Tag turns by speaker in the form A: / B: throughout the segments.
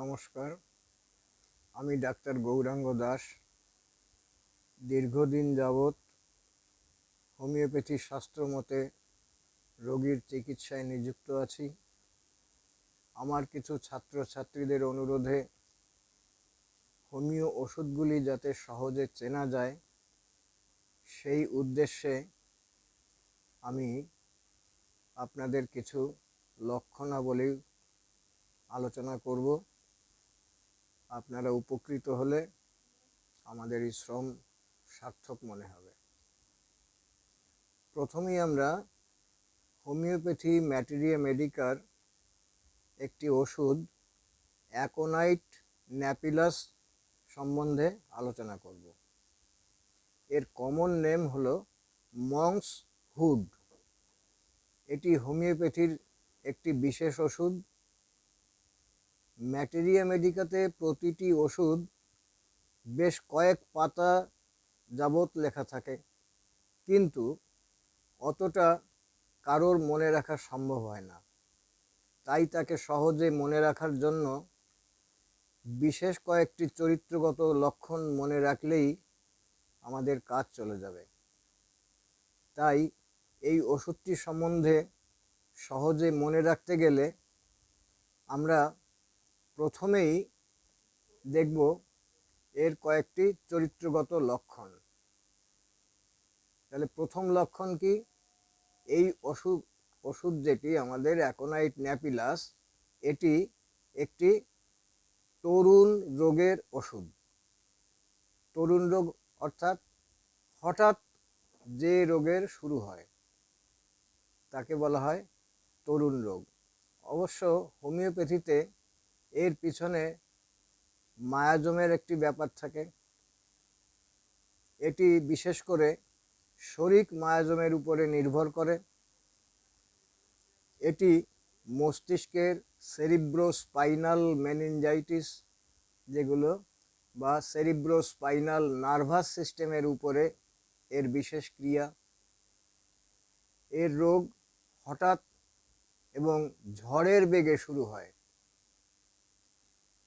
A: নমস্কার। আমি ডাক্তার গৌরাঙ্গ দাস। দীর্ঘদিন যাবৎ হোমিওপ্যাথি শাস্ত্র মতে রোগীর চিকিৎসায় নিযুক্ত আছি। আমার কিছু ছাত্রছাত্রীদের অনুরোধে হোমিও ওষুধগুলি যাতে সহজে চেনা যায়, সেই উদ্দেশ্যে আমি আপনাদের কিছু লক্ষণাবলী আলোচনা করব। আপনারা উপকৃত হলে আমাদের এই শ্রম সার্থক মনে হবে। প্রথমেই আমরা হোমিওপ্যাথি ম্যাটেরিয়া মেডিকার একটি ওষুধ অ্যাকোনাইট ন্যাপিলাস সম্বন্ধে আলোচনা করব। এর কমন নেম হল মংস হুড। এটি হোমিওপ্যাথির একটি বিশেষ ওষুধ ম্যাটেরিয়া মেডিকাতে প্রতিটি ওষুধ বেশ কয়েক পাতা যাবৎ লেখা থাকে। কিন্তু অতটা কারোর মনে রাখা সম্ভব হয় না। তাই তাকে সহজে মনে রাখার জন্য বিশেষ কয়েকটি চরিত্রগত লক্ষণ মনে রাখলেই আমাদের কাজ চলে যাবে। তাই এই ওষুধটি সম্বন্ধে সহজে মনে রাখতে গেলে আমরা প্রথমেই দেখব এর কয়েকটি চরিত্রগত লক্ষণ। তাহলে প্রথম লক্ষণ কি? এই ওষুধ ওষুধ যেটি আমাদের অ্যাকোনাইট ন্যাপিলাস, এটি একটি তরুণ রোগের ওষুধ। তরুণ রোগ অর্থাৎ হঠাৎ যে রোগের শুরু হয়, তাকে বলা হয় তরুণ রোগ। অবশ্য হোমিওপ্যাথিতে এর পিছনে মায়াজমের একটি ব্যাপার থাকে। এটি বিশেষ করে শরিক মায়াজমের উপরে নির্ভর করে। এটি মস্তিষ্কের সেরিব্রোস্পাইনাল মেনিনজাইটিস যেগুলো বা সেরিব্রোস্পাইনাল নার্ভাস সিস্টেমের উপরে এর বিশেষ ক্রিয়া। এর রোগ হঠাৎ এবং ঝড়ের বেগে শুরু হয়।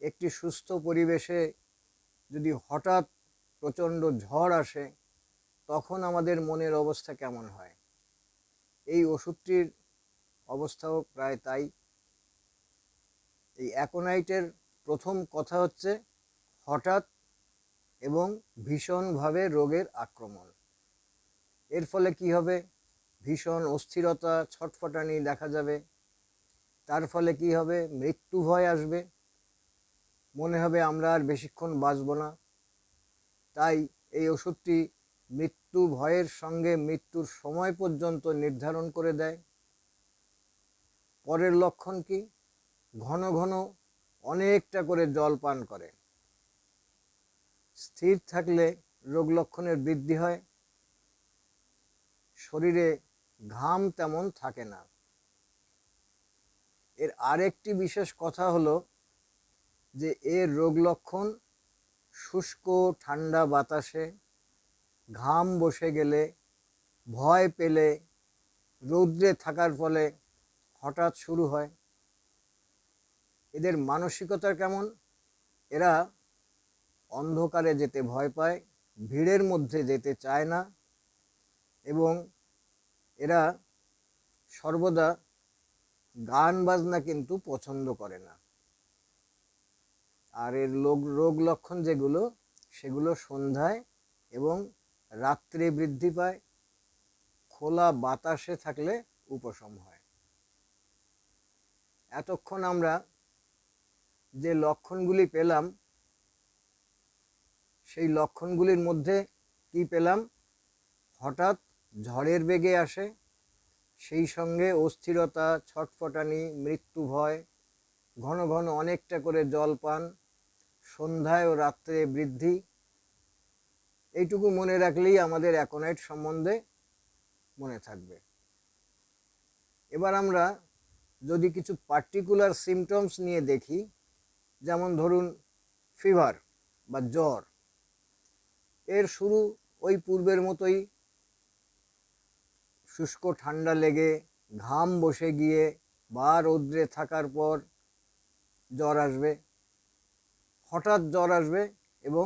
A: একটি সুস্থ পরিবেশে যদি হঠাৎ প্রচণ্ড ঝড় আসে, তখন আমাদের মনের অবস্থা কেমন হয়? এই ওষুধটির অবস্থাও প্রায় তাই। এই অ্যাকোনাইটের প্রথম কথা হচ্ছে হঠাৎ এবং ভীষণভাবে রোগের আক্রমণ। এর ফলে কি হবে? ভীষণ অস্থিরতা, ছটফটানি দেখা যাবে। তার ফলে কি হবে? মৃত্যু ভয় আসবে। মনে হবে আমরা আর বেশিক্ষণ বাঁচব না। তাই এই ওষুধটি মৃত্যু ভয়ের সঙ্গে মৃত্যুর সময় পর্যন্ত নির্ধারণ করে দেয়। পরের লক্ষণ কি? ঘন ঘন অনেকটা করে জল পান করে। স্থির থাকলে রোগ লক্ষণের বৃদ্ধি হয়। শরীরে ঘাম তেমন থাকে না। এর আরেকটি বিশেষ কথা হলো যে এর রোগ লক্ষণ শুষ্ক, ঠান্ডা বাতাসে, ঘাম বসে গেলে, ভয় পেলে, রৌদ্রে থাকার ফলে হঠাৎ শুরু হয়। এদের মানসিকতা কেমন? এরা অন্ধকারে যেতে ভয় পায়, ভিড়ের মধ্যে যেতে চায় না এবং এরা সর্বদা গান বাজনা কিন্তু পছন্দ করে না। আর এর লোক, রোগ লক্ষণ যেগুলো, সেগুলো সন্ধ্যায় এবং রাত্রে বৃদ্ধি পায়। খোলা বাতাসে থাকলে উপশম হয়। এতক্ষণ আমরা যে লক্ষণগুলি পেলাম, সেই লক্ষণগুলির মধ্যে কি পেলাম? হঠাৎ ঝড়ের বেগে আসে, সেই সঙ্গে অস্থিরতা, ছটফটানি, মৃত্যু ভয়, ঘন ঘন অনেকটা করে জল পান সন্ধ্যায় ও রাত্রে বৃদ্ধি। এইটুকু মনে রাখলেই আমাদের অ্যাকোনাইট সম্বন্ধে মনে থাকবে। এবার আমরা যদি কিছু পার্টিকুলার সিমটমস নিয়ে দেখি, যেমন ধরুন ফিভার বা জ্বর। এর শুরু ওই পূর্বের মতোই। শুষ্ক ঠান্ডা লেগে ঘাম বসে গিয়ে বা রৌদ্রে থাকার পর জ্বর আসবে। হঠাৎ জ্বর আসবে এবং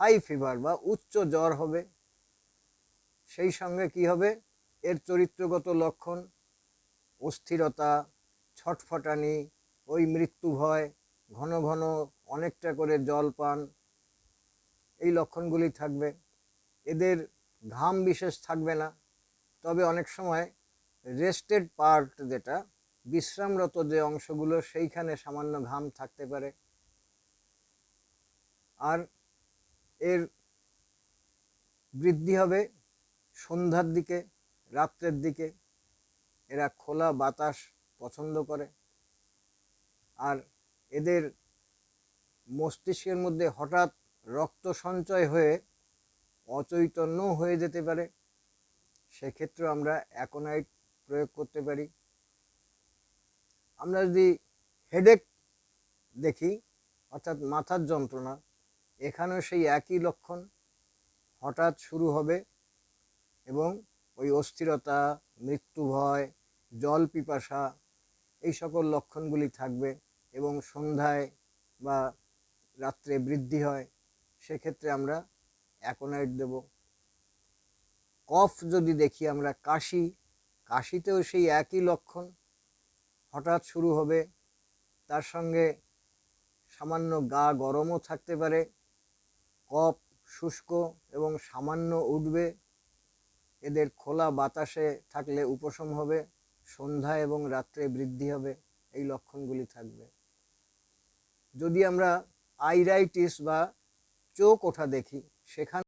A: হাই ফিভার বা উচ্চ জ্বর হবে। সেই সঙ্গে কি হবে? এর চরিত্রগত লক্ষণ, অস্থিরতা, ছটফটানি, ওই মৃত্যু ভয়, ঘন ঘন অনেকটা করে জল পান, এই লক্ষণগুলি থাকবে। এদের ঘাম বিশেষ থাকবে না। তবে অনেক সময় রেস্টেড পার্ট যেটা, বিশ্রামরত যে অংশগুলো, সেইখানে সামান্য ঘাম থাকতে পারে। আর এর বৃদ্ধি হবে সন্ধ্যার দিকে, রাত্রের দিকে। এরা খোলা বাতাস পছন্দ করে। আর এদের মস্তিষ্কের মধ্যে হঠাৎ রক্ত সঞ্চয় হয়ে অচৈতন্য হয়ে যেতে পারে। সেক্ষেত্রে আমরা অ্যাকোনাইট প্রয়োগ করতে পারি। আমরা যদি হেডেক দেখি, অর্থাৎ মাথার যন্ত্রণা এখানেও সেই একই লক্ষণ হঠাৎ শুরু হবে এবং ওই অস্থিরতা, মৃত্যু ভয়, জল পিপাসা এই সকল লক্ষণগুলি থাকবে এবং সন্ধ্যায় বা রাত্রে বৃদ্ধি হয়, সেক্ষেত্রে আমরা অ্যাকোনাইট দেব। কফ যদি দেখি আমরা, কাশি, কাশিতেও সেই একই লক্ষণ হঠাৎ শুরু হবে। তার সঙ্গে সামান্য গা গরমও থাকতে পারে। কফ, শুষ্ক এবং সামান্য উঠবে। এদের খোলা বাতাসে থাকলে উপশম হবে, সন্ধ্যা এবং রাত্রে বৃদ্ধি হবে, এই লক্ষণগুলি থাকবে। যদি আমরা আইরাইটিস বা চোখ ওঠা দেখি, সেখানে